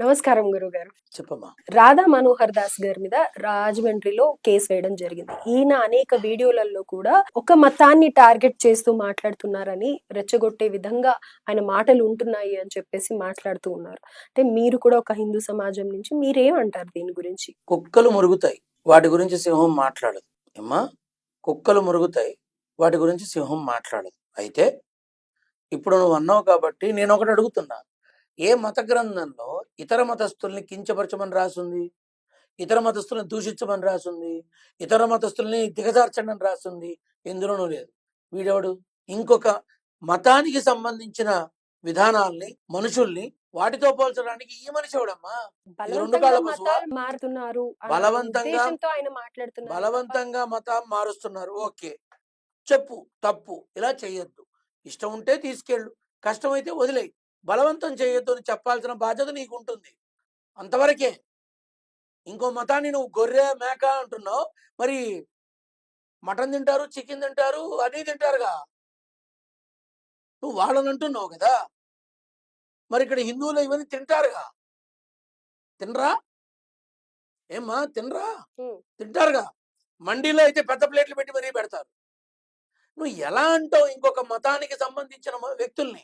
నమస్కారం గురువు గారు చెప్పమ్మా. రాధా మనోహర్ దాస్ గారి మీద రాజమండ్రిలో కేసు వేయడం జరిగింది. ఈయన అనేక వీడియోలలో కూడా ఒక మతాన్ని టార్గెట్ చేస్తూ మాట్లాడుతున్నారని రెచ్చగొట్టే విధంగా ఆయన మాటలు ఉంటున్నాయి అని చెప్పేసి మాట్లాడుతూ ఉన్నారు. అంటే మీరు కూడా ఒక హిందూ సమాజం నుంచి మీరేమంటారు దీని గురించి? కుక్కలు మురుగుతాయి. వాటి గురించి సింహం మాట్లాడదు. ఏమ్మా? కుక్కలు మురుగుతాయి. వాటి గురించి సింహం మాట్లాడదు. అయితే ఇప్పుడు నువ్వు అన్నావు కాబట్టి నేను ఒకటి అడుగుతున్నా. ఏ మత గ్రంథంలో ఇతర మతస్థుల్ని కించపరచమని రాసుంది. ఇతర మతస్థుల్ని దూషించమని రాసుంది. ఇతర మతస్థుల్ని దిగజార్చండి అని రాసుంది. ఎందులోనూ లేదు. వీడెవడు? ఇంకొక మతానికి సంబంధించిన విధానాల్ని మనుషుల్ని వాటితో పోల్చడానికి ఈ మనిషి ఎవడమ్మా? మారుతున్నారు బలవంతంగా- బలవంతంగా మతం మారుస్తున్నారు. ఓకే. చెప్పు తప్పు. ఇలా చేయొద్దు ఇష్టం ఉంటే తీసుకెళ్ళు. కష్టమైతే వదిలేయి. బలవంతం చేయొద్దు అని చెప్పాల్సిన బాధ్యత నీకు ఉంటుంది అంతవరకే. ఇంకో మతాన్ని నువ్వు గొర్రె మేక అంటున్నావు మరి మటన్ తింటారు చికెన్ తింటారు అన్నీ తింటారుగా. నువ్వు వాళ్ళని అంటున్నావు కదా. మరి ఇక్కడ హిందువులు ఇవన్నీ తింటారుగా. తినరా? ఏమ్మా తినరా. తింటారుగా. మండీలో అయితే పెద్ద ప్లేట్లు పెట్టి మరీ పెడతారు. నువ్వు ఎలా అంటావు ఇంకొక మతానికి సంబంధించిన వ్యక్తుల్ని?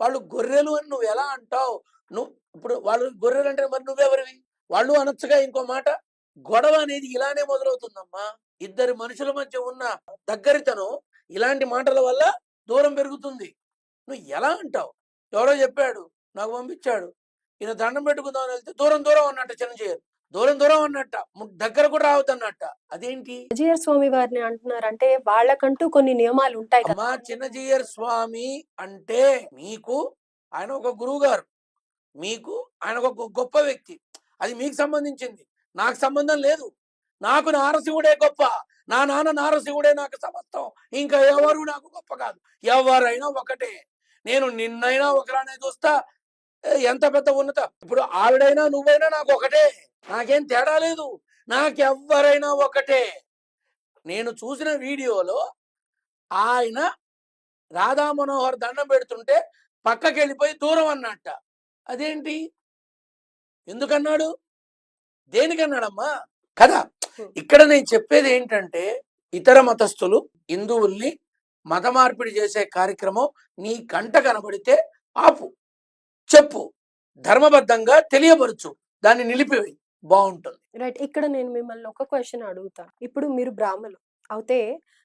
వాళ్ళు గొర్రెలు అని నువ్వు ఎలా అంటావు? నువ్వు ఇప్పుడు వాళ్ళు గొర్రెలు అంటే మరి నువ్వెవరివి? వాళ్ళు అనొచ్చుగా ఇంకో మాట. గొడవ అనేది ఇలానే మొదలవుతుందమ్మా. ఇద్దరు మనుషుల మధ్య ఉన్న దగ్గరితనం ఇలాంటి మాటల వల్ల దూరం పెరుగుతుంది. నువ్వు ఎలా అంటావు? ఎవరో చెప్పాడు నాకు పంపించాడు. ఈయన దండం పెట్టుకుందామని వెళ్తే దూరం దూరం అన్నట్టు చిరంజీవి దూరం దూరం అన్నట్ట. ము- దగ్గర కూడా రావద్దన్నట్ట. అదేంటి? విజయ స్వామి వారిని అంటున్నారు అంటే వాళ్ళకంటూ కొన్ని నియమాలు ఉంటాయి కదా. అమ్మా చిన్నజీయర్ స్వామి అంటే మీకు ఆయన ఒక గురువు గారు మీకు ఆయన ఒక గొప్ప వ్యక్తి. అది మీకు సంబంధించింది. నాకు సంబంధం లేదు. నాకు నారసింహుడే గొప్ప. నా నాన్న నారసింహుడే నాకు సమస్తం. ఇంకా ఎవరు నాకు గొప్ప కాదు. ఎవరైనా ఒకటే. నేను నిన్నైనా ఒకలానే చూస్తా. ఎంత పెద్ద ఉన్నత? ఇప్పుడు ఆవిడైనా నువ్వైనా నాకు ఒకటే. నాకేం తేడా లేదు. నాకెవ్వరైనా ఒకటే. నేను చూసిన వీడియోలో ఆయన రాధా మనోహర్ దండం పెడుతుంటే పక్కకి వెళ్ళిపోయి దూరం అన్నట్ట. అదేంటి? ఎందుకన్నాడు? దేనికన్నాడమ్మా? కదా ఇక్కడ నేను చెప్పేది ఏంటంటే ఇతర మతస్థులు హిందువుల్ని మత మార్పిడి చేసే కార్యక్రమం నీ కంట కనబడితే ఆపు. చెప్పు. ధర్మబద్ధంగా తెలియపరచు. దాన్ని నిలిపివేయి. బాగుంటుంది రైట్. ఇక్కడ నేను మిమ్మల్ని ఒక క్వశ్చన్ అడుగుతాను ఇప్పుడు మీరు బ్రాహ్మలు. అయితే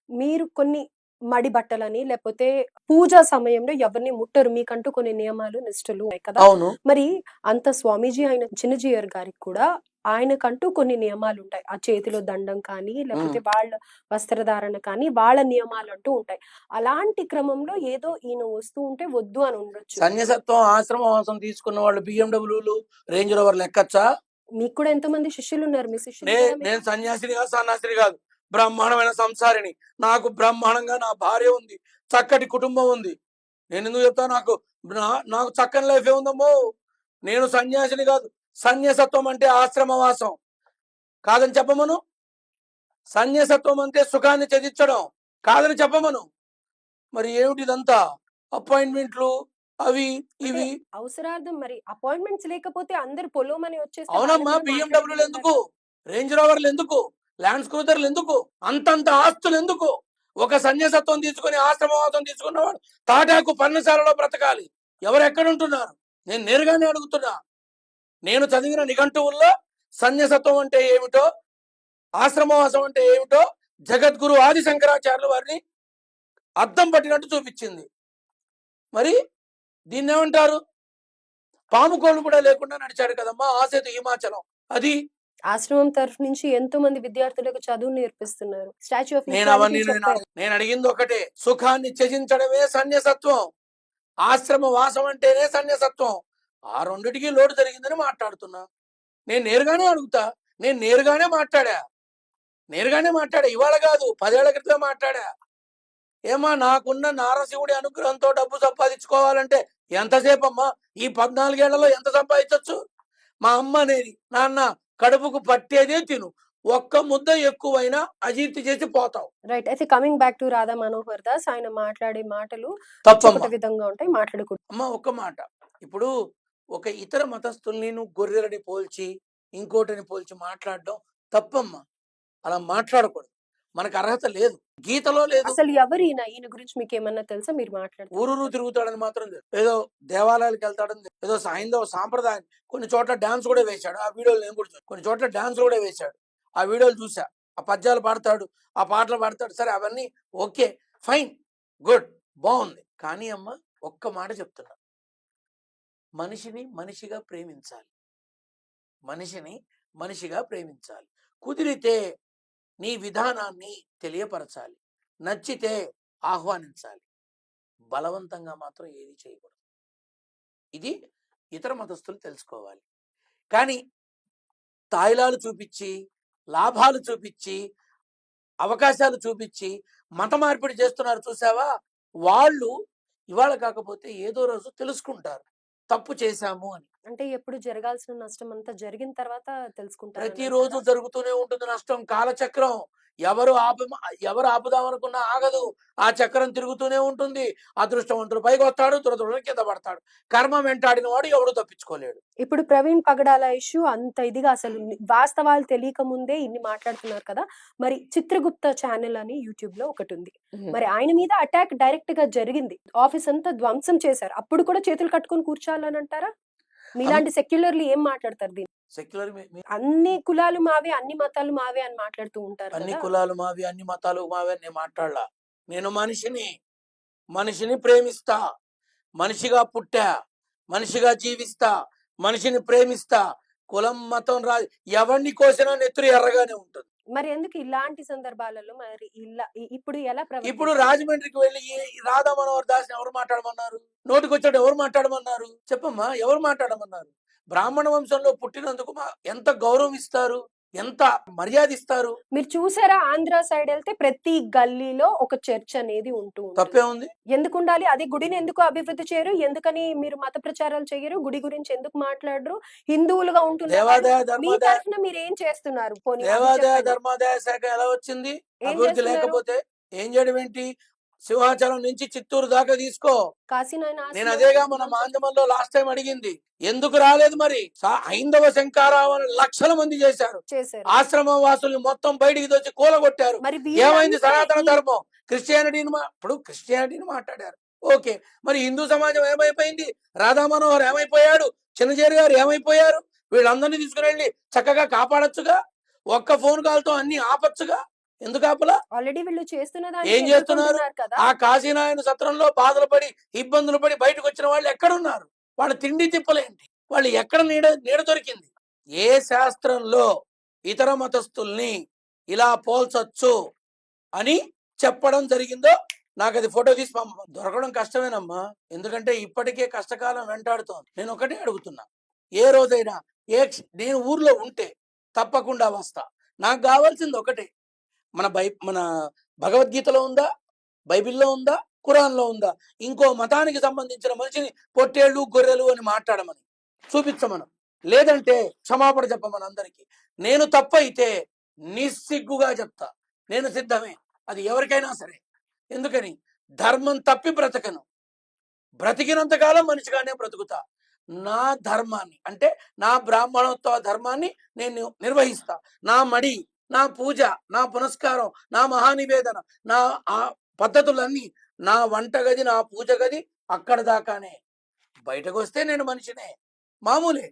మీరు కొన్ని మడి బట్టలని లేకపోతే పూజా సమయంలో ఎవరిని ముట్టరు. మీకంటూ కొన్ని నియమాలు నిష్ఠలు కదా! అవును. మరి అంత స్వామీజీ ఆయన చిన్నజీయర్ గారికి కూడా ఆయనకంటూ కొన్ని నియమాలు ఉంటాయి. ఆ చేతిలో దండం కానీ లేకపోతే వాళ్ళ వస్త్రధారణ కానీ వాళ్ళ నియమాలు అంటూ ఉంటాయి. అలాంటి క్రమంలో ఏదో ఈయన వస్తూ ఉంటే వద్దు అని ఉండొచ్చు సన్యసత్వం ఆశ్రమవాసం తీసుకున్న వాళ్ళు బిఎండబ్ల్యూలు రేంజ్ రోవర్లు ఎక్కచ్చా మీకు కూడా ఎంతో మంది శిష్యులు ఉన్నారు మీ శిష్యులు నే నేను సన్యాసిని కాదు సన్యాసిని కాదు. బ్రహ్మాండమైన సంసారిని. నాకు బ్రహ్మాండంగా నా భార్య ఉంది. చక్కటి కుటుంబం ఉంది. నేను ఎందుకు చెప్తా నాకు? నా- నాకు చక్కని లైఫ్ ఉందమ్మో. నేను సన్యాసిని కాదు. సన్యాసత్వం అంటే ఆశ్రమవాసం. కాదని చెప్పమను? సన్యాసత్వం అంటే సుఖాన్ని త్యజించడం. కాదని చెప్పమను? మరి ఏమిటి ఇదంతా అపాయింట్మెంట్లు? అవి ఇవి అవసరార్థం మరి అపాయింట్మెంట్స్ లేకపోతే అందరు పొలోమని వచ్చేస్తే అవునమ్మా బిఎండబ్ల్యూలు. ఎందుకు? రేంజ్ రోవర్లు ఎందుకు? ల్యాండ్ స్క్రూజర్లు ఎందుకు? అంతంత ఆస్తులు ఎందుకు? ఒక సన్యాసత్వం తీసుకుని ఆశ్రమవాసం తీసుకున్నవాడు తాటాకు పర్ణశాలలో బ్రతకాలి. ఎవరు ఎక్కడ ఉంటున్నారు? నేను నేరుగానే అడుగుతున్నా. నేను చదివిన నిఘంటువుల్లో సన్యాసత్వం అంటే ఏమిటో ఆశ్రమవాసం అంటే ఏమిటో జగద్గురు ఆది శంకరాచార్యులు వారిని అద్దం పట్టినట్టు చూపించింది. మరి దీన్ని ఏమంటారు? పాము కోళ్ళు కూడా లేకుండా నడిచాడు కదమ్మా ఆసేతు హిమాచలం. అది? ఆశ్రమం తరఫు నుంచి ఎంతో మంది విద్యార్థులకు చదువు నేర్పిస్తున్నారు. స్టాచ్యూ ఆఫ్ నేను అవన్నీ నేను అడగ- నేను అడిగింది ఒకటే సుఖాన్ని త్యజించడమే సన్యసత్వం. ఆశ్రమ వాసం అంటేనే సన్యసత్వం. ఆ రెండిటికి లోటు జరిగిందని మాట్లాడుతున్నా. నేను నేరుగానే అడుగుతా నేను నేరుగానే మాట్లాడా? నేరుగానే మాట్లాడా? ఇవాళ కాదు పదేళ్ళ క్రితమే మాట్లాడా? ఏమా నాకున్న నారసింహుడి అనుగ్రహంతో డబ్బు సంపాదించుకోవాలంటే ఎంతసేపు అమ్మా ఈ పద్నాలుగేళ్ళలో ఎంత సంపాదించవచ్చు మా అమ్మ అనేది నాన్న కడుపుకు పట్టేదే తిను. ఒక్క ముద్ద ఎక్కువైనా అజీర్తి చేసి పోతావు. రైట్ అయితే coming back to Radha Manohar Das ఆయన మాట్లాడే మాటలు విధంగా ఉంటాయి మాట్లాడుకుంటాం అమ్మ ఒక్క మాట. ఇప్పుడు ఒక ఇతర మతస్థుల్ని నువ్వు గొర్రెలని పోల్చి ఇంకోటిని పోల్చి మాట్లాడడం తప్పమ్మా. అలా మాట్లాడకూడదు. మనకు అర్హత లేదు. గీతలో లేదు. అసలు ఎవరు ఈయన ఈయన గురించి మీకు ఏమన్నా తెలుసా? మీరు మాట్లాడుతున్నారు ఊరూరు తిరుగుతాడని మాత్రం. ఏదో దేవాలయాలకు వెళ్తాడని తెలుసు. ఏదో హైందవ సాంప్రదాయం కొన్ని చోట్ల డాన్స్ కూడా వేశాడు. ఆ వీడియోలు నేను కూడా. కొన్ని చోట్ల డాన్స్ కూడా వేశాడు. ఆ వీడియోలు చూసా ఆ పద్యాలు పాడతాడు. ఆ పాటలు పాడతాడు. సరే అవన్నీ ఓకే ఫైన్ గుడ్ బాగుంది కానీ అమ్మ ఒక్క మాట చెప్తున్నా. మనిషిని మనిషిగా ప్రేమించాలి. మనిషిని మనిషిగా ప్రేమించాలి. కుదిరితే నీ విధానాన్ని తెలియపరచాలి. నచ్చితే ఆహ్వానించాలి. బలవంతంగా మాత్రం ఏది చేయకూడదు. ఇది ఇతర మతస్థులు తెలుసుకోవాలి. కానీ తాయిలాలు చూపించి లాభాలు చూపించి అవకాశాలు చూపించి మత మార్పిడి చేస్తున్నారు చూసావా? వాళ్ళు ఇవాళ కాకపోతే ఏదో రోజు తెలుసుకుంటారు. తప్పు చేశాము అని. అంటే ఎప్పుడు జరగాల్సిన నష్టం అంతా జరిగిన తర్వాత తెలుసుకుంటారు ప్రతిరోజు జరుగుతూనే ఉంటుంది నష్టం. కాలచక్రం. ఎవరు ఆపు ఎవరు ఆపుదామనుకున్నా ఆగదు. ఆ చక్రం తిరుగుతూనే ఉంటుంది. అదృష్టవంతుడు పైకి వస్తాడు దురదృష్టం కింద పడతాడు. కర్మ వెంటాడిన వాడు ఎవడు తప్పించుకోలేడు. ఇప్పుడు ప్రవీణ్ పగడాల ఇష్యూ అంత ఇదిగా అసలు వాస్తవాలు తెలియక ముందే ఇన్ని మాట్లాడుతున్నారు కదా. మరి చిత్రగుప్త ఛానల్ అని యూట్యూబ్లో ఒకటి ఉంది. మరి ఆయన మీద అటాక్ డైరెక్ట్గా జరిగింది. ఆఫీస్ అంతా ధ్వంసం చేశారు. అప్పుడు కూడా చేతులు కట్టుకొని కూర్చోాలని అంటారా? మీలాంటి సెక్యులర్లు ఏం మాట్లాడతారు దీన్ని? సెక్యులర్ అన్ని కులాలు మావే అన్ని మతాలు మావే అని మాట్లాడుతూ ఉంటారు అన్ని కులాలు మావి అన్ని మతాలు మావి అని నేను మాట్లాడలా. నేను మనిషిని మనిషిని ప్రేమిస్తా మనిషిగా పుట్టా మనిషిగా జీవిస్తా మనిషిని ప్రేమిస్తా కులం మతం రా ఎవరిని కోసినా నెత్తురు ఎర్రగానే ఉంటుంది. మరి ఎందుకు ఇలాంటి సందర్భాలలో మరి ఇలా ఇప్పుడు ఎలా ఇప్పుడు? రాజమండ్రికి వెళ్ళి రాధా మనోహర్ దాస్ ఎవరు మాట్లాడమన్నారు? నోటికి వచ్చాడు ఎవరు మాట్లాడమన్నారు? చెప్పమ్మా ఎవరు మాట్లాడమన్నారు? బ్రాహ్మణ వంశంలో పుట్టినందుకు మా ఎంత గౌరవం ఇస్తారు? ఎంత మర్యాద ఇస్తారు? మీరు చూసారా ఆంధ్ర సైడ్ వెళ్తే ప్రతి గల్లీలో ఒక చర్చ్ అనేది ఉంటూ ఉంటుంది. తప్పే ఉంది. ఎందుకు ఉండాలి? అది గుడిని ఎందుకు అభివృద్ధి చేయరు? ఎందుకని మీరు మత ప్రచారాలు చేయరు? గుడి గురించి ఎందుకు మాట్లాడరు? హిందువులుగా ఉంటున్నారు మీ తరఫున మీరు ఏం చేస్తున్నారు? దేవాదాయ. ధర్మాదాయ శాఖ ఎలా వచ్చింది? అభివృద్ధి? లేకపోతే ఏం చేయడం ఏంటి? సింహాచలం నుంచి చిత్తూరు దాకా తీసుకో. నేను అదేగా మన మాంజమంలో లాస్ట్ టైం అడిగింది. ఎందుకు రాలేదు మరి? హైందవ శంకారావణ లక్షల మంది చేశారు. ఆశ్రమం వాసుల్ని మొత్తం బయటికి తెచ్చి కూలగొట్టారు. ఏమైంది సనాతన ధర్మం? క్రిస్టియానిటీని ఇప్పుడు క్రిస్టియానిటీని మాట్లాడారు. ఓకే. మరి హిందూ సమాజం ఏమైపోయింది? రాధా మనోహర్ ఏమైపోయాడు? చిన్నజేరి గారు ఏమైపోయారు? వీళ్ళందరినీ తీసుకుని వెళ్ళి చక్కగా కాపాడొచ్చుగా? ఒక్క ఫోన్ కాల్తో అన్ని ఆపచ్చుగా? ఎందుకు ఆపలా? ఆల్రెడీ వీళ్ళు ఏం చేస్తున్నారు? ఆ కాశీనాయన సత్రంలో బాధలు పడి ఇబ్బందులు పడి బయటకు వచ్చిన వాళ్ళు ఎక్కడున్నారు? వాళ్ళ తిండి తిప్పలేంటి? వాళ్ళు ఎక్కడ నీడ నీడ దొరికింది? ఏ శాస్త్రంలో ఇతర మతస్థుల్ని ఇలా పోల్చొచ్చు అని చెప్పడం జరిగిందో నాకు అది ఫోటో తీసి దొరకడం కష్టమేనమ్మా. ఎందుకంటే ఇప్పటికే కష్టకాలం వెంటాడుతోంది. నేను ఒకటే అడుగుతున్నా. ఏ రోజైనా ఏ నేను ఊర్లో ఉంటే తప్పకుండా వస్తా. నాకు కావాల్సింది ఒకటే. మన బై మన భగవద్గీతలో ఉందా? బైబిల్లో ఉందా? ఖురాన్లో ఉందా? ఇంకో మతానికి సంబంధించిన మనిషిని పొట్టేళ్ళు గొర్రెలు అని మాట్లాడమని చూపించమనం. లేదంటే క్షమాపణ చెప్పమని అందరికీ. నేను తప్పైతే నిస్సిగ్గుగా చెప్తా. నేను సిద్ధమే. అది ఎవరికైనా సరే. ఎందుకని? ధర్మం తప్పి బ్రతకను. బ్రతికినంత కాలం మనిషిగానే బ్రతుకుతా. నా ధర్మాన్ని అంటే నా బ్రాహ్మణోత్వ ధర్మాన్ని నేను నిర్వహిస్తా. నా మడి నా పూజ నా పునస్కారం నా మహానివేదన నా ఆ పద్ధతులన్నీ నా వంట గది నా పూజ గది అక్కడ దాకానే. బయటకు వస్తే నేను మనిషినే. మామూలే.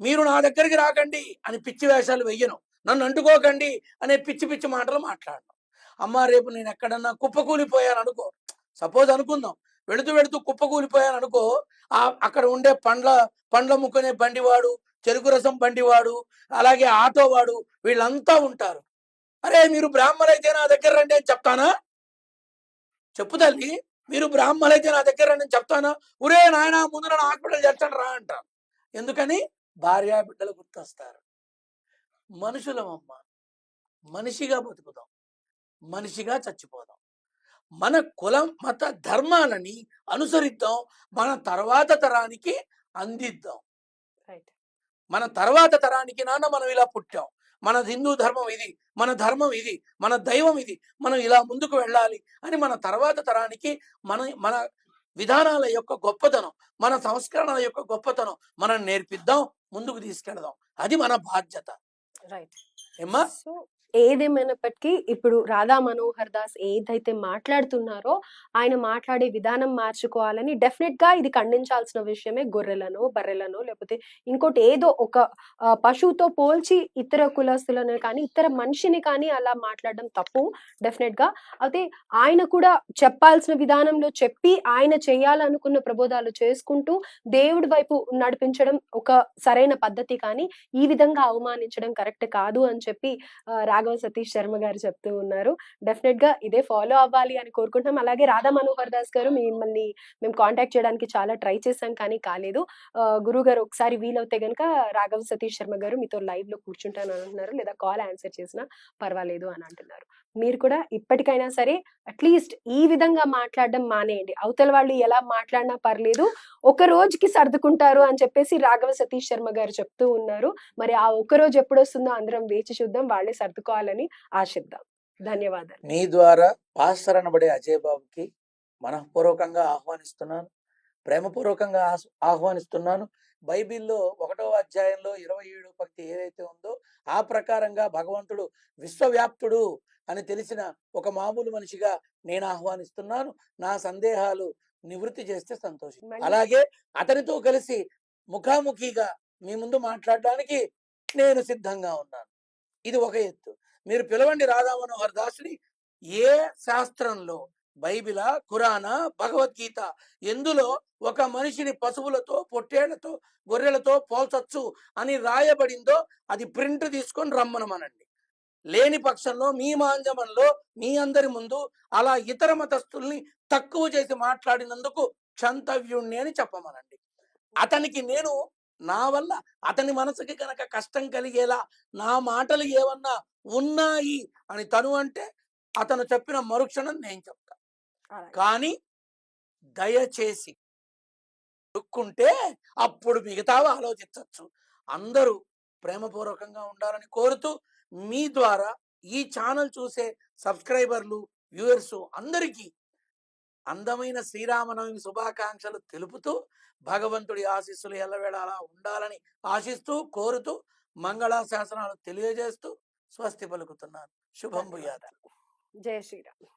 మీరు నా దగ్గరికి రాకండి అని పిచ్చి వేషాలు వెయ్యను. నన్ను అంటుకోకండి అనే పిచ్చి పిచ్చి మాటలు మాట్లాడను. అమ్మా రేపు నేను ఎక్కడన్నా కుప్పకూలిపోయాను అనుకో. సపోజ్ అనుకుందాం. వెళుతూ వెళుతూ కుప్పకూలిపోయాను అనుకో ఆ అక్కడ ఉండే పండ్ల పండ్ల ముక్కునే బండివాడు చెరుకు రసం బండివాడు అలాగే ఆటో వాడు వీళ్ళంతా ఉంటారు. అరే మీరు బ్రాహ్మణైతే నా దగ్గర రండి అని చెప్తానా? చెప్పు తల్లి మీరు బ్రాహ్మణైతే నా దగ్గర రండి అని చెప్తానా? ఒరే నాయన ముందు నన్ను హాస్పిటల్ చేస్తాను రా అంటాను ఎందుకని? భార్యా బిడ్డలు గుర్తొస్తారు. మనుషులమమ్మ మనిషిగా బతుకుదాం మనిషిగా చచ్చిపోదాం మన కులం మత ధర్మాలని అనుసరిద్దాం. మన తర్వాత తరానికి అందిద్దాం. మన తర్వాత తరానికి నాన్న మనం ఇలా పుట్టాం. మన హిందూ ధర్మం ఇది మన ధర్మం ఇది మన దైవం ఇది మనం ఇలా ముందుకు వెళ్ళాలి అని మన తర్వాత తరానికి మన మన విధానాల యొక్క గొప్పతనం మన సంస్కరణల యొక్క గొప్పతనం మనం నేర్పిద్దాం ముందుకు తీసుకెళదాం. అది మన బాధ్యత. రైట్. ఏమ్మా? ఏదేమైనప్పటికీ ఇప్పుడు రాధా మనోహర్ దాస్ ఏదైతే మాట్లాడుతున్నారో ఆయన మాట్లాడే విధానం మార్చుకోవాలని డెఫినెట్గా ఇది ఖండించాల్సిన విషయమే గొర్రెలను బర్రెలను లేకపోతే ఇంకోటి ఏదో ఒక పశువుతో పోల్చి ఇతర కులస్తులను కానీ ఇతర మనిషిని కానీ అలా మాట్లాడడం తప్పు డెఫినెట్గా అయితే ఆయన కూడా చెప్పాల్సిన విధానంలో చెప్పి ఆయన చేయాలనుకున్న ప్రబోధాలు చేసుకుంటూ దేవుడి వైపు నడిపించడం ఒక సరైన పద్ధతి కానీ ఈ విధంగా అవమానించడం కరెక్ట్ కాదు అని చెప్పి రాఘవ సతీష్ శర్మ గారు చెప్తూ ఉన్నారు. డెఫినెట్గా ఇదే ఫాలో అవ్వాలి అని కోరుకుంటున్నాం. అలాగే రాధా మనోహర్ దాస్ గారు మిమ్మల్ని మేము కాంటాక్ట్ చేయడానికి చాలా ట్రై చేశాం కానీ కాలేదు. గురువు గారు ఒకసారి వీలవుతే గనుక రాఘవ సతీష్ శర్మ గారు మీతో లైవ్లో కూర్చుంటాను అంటున్నారు. లేదా కాల్ ఆన్సర్ చేసినా పర్వాలేదు అని అంటున్నారు. మీరు కూడా ఇప్పటికైనా సరే అట్లీస్ట్ ఈ విధంగా మాట్లాడడం మానేయండి. అవతల వాళ్ళు ఎలా మాట్లాడినా పర్లేదు ఒక రోజుకి సర్దుకుంటారు అని చెప్పేసి రాఘవ సతీష్ శర్మ గారు చెప్తూ ఉన్నారు. మరి ఆ ఒక్క రోజు ఎప్పుడు వస్తుందో అందరం వేచి చూద్దాం వాళ్ళే సర్దుకోవాలని ఆశిద్దాం. ధన్యవాదాలు. మీ ద్వారా పాస్టర్ అనబడే అజయ్ బాబుకి మనఃపూర్వకంగా ఆహ్వానిస్తున్నాను ప్రేమపూర్వకంగా ఆహ్వానిస్తున్నాను. బైబిల్లో ఒకటో అధ్యాయంలో ఇరవై ఏడు భక్తి ఏదైతే ఉందో ఆ ప్రకారంగా భగవంతుడు విశ్వవ్యాప్తుడు అని తెలిసిన ఒక మామూలు మనిషిగా నేను ఆహ్వానిస్తున్నాను. నా సందేహాలు నివృత్తి చేస్తే సంతోషం. అలాగే అతనితో కలిసి ముఖాముఖిగా మీ ముందు మాట్లాడడానికి నేను సిద్ధంగా ఉన్నాను. ఇది ఒక ఎత్తు. మీరు పిలవండి రాధా మనోహర్ దాసుని ఏ శాస్త్రంలో? బైబిలా? ఖురానా? భగవద్గీత? ఎందులో ఒక మనిషిని పశువులతో పొట్టేళ్ళతో గొర్రెలతో పోల్చొచ్చు అని రాయబడిందో అది ప్రింట్ తీసుకొని రమ్మనమనండి. లేని పక్షంలో మీ మాంజమంలో మీ అందరి ముందు అలా ఇతర మతస్థుల్ని తక్కువ చేసి మాట్లాడినందుకు క్షంతవ్యుణ్ణి అని చెప్పమనండి. అతనికి నేను నా వల్ల అతని మనసుకి కనుక కష్టం కలిగేలా నా మాటలు ఏమన్నా ఉన్నాయి అని తను అంటే అతను చెప్పిన మరుక్షణం నేను చెప్తా. కానీ దయచేసి దుక్కుంటే అప్పుడు మిగతావి ఆలోచించవచ్చు అందరూ ప్రేమపూర్వకంగా ఉండాలని కోరుతూ మీ ద్వారా ఈ ఛానల్ చూసే సబ్స్క్రైబర్లు వ్యూవర్స్ అందరికీ అందమైన శ్రీరామనవమి శుభాకాంక్షలు తెలుపుతూ భగవంతుడి ఆశీస్సులు ఎల్లవేళలా ఉండాలని ఆశిస్తూ కోరుతూ మంగళాశాసనాలు తెలియజేస్తూ స్వస్తి పలుకుతున్నాను. శుభం భూయాత జయ శ్రీరామ్.